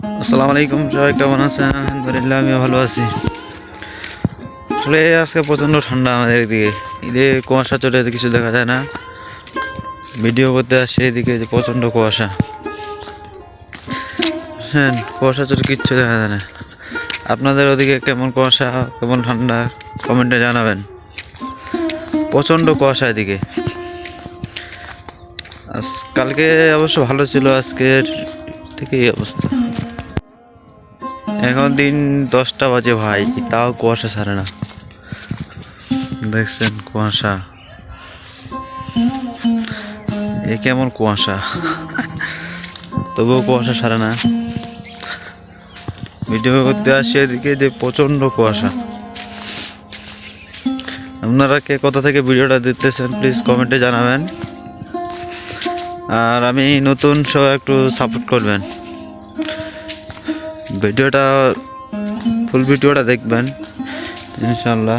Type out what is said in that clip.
আসসালামু আলাইকুম জয় কেমন আছেন? আলহামদুলিল্লাহ আমি ভালো আছি। আসলে আজকে প্রচণ্ড ঠান্ডা আমাদের এদিকে। ঈদে কুয়াশা চলে কিছু দেখা যায় না। ভিডিও করতে আসছে এদিকে যে প্রচণ্ড কুয়াশা। হ্যাঁ কুয়াশা চলে, কিচ্ছু দেখা যায় না। আপনাদের ওদিকে কেমন কুয়াশা, কেমন ঠান্ডা, কমেন্টে জানাবেন। প্রচণ্ড কুয়াশা এদিকে। কালকে অবশ্য ভালো ছিল, আজকের থেকে এই অবস্থা। এখন দিন দশটা বাজে ভাই, তাও কুয়াশা ছাড়ে না। দেখছেন কুয়াশা। এ কেমন কুয়াশা। তবুও কুয়াশা সারে না। ভিডিও করতে আসি এদিকে যে প্রচণ্ড কুয়াশা। আপনারা কে কোথা থেকে ভিডিওটা দিতেছেন প্লিজ কমেন্টে জানাবেন। আর আমি নতুন সব একটু সাপোর্ট করবেন। ভিডিওটা ফুল ভিডিওটা দেখবেন ইনশাল্লাহ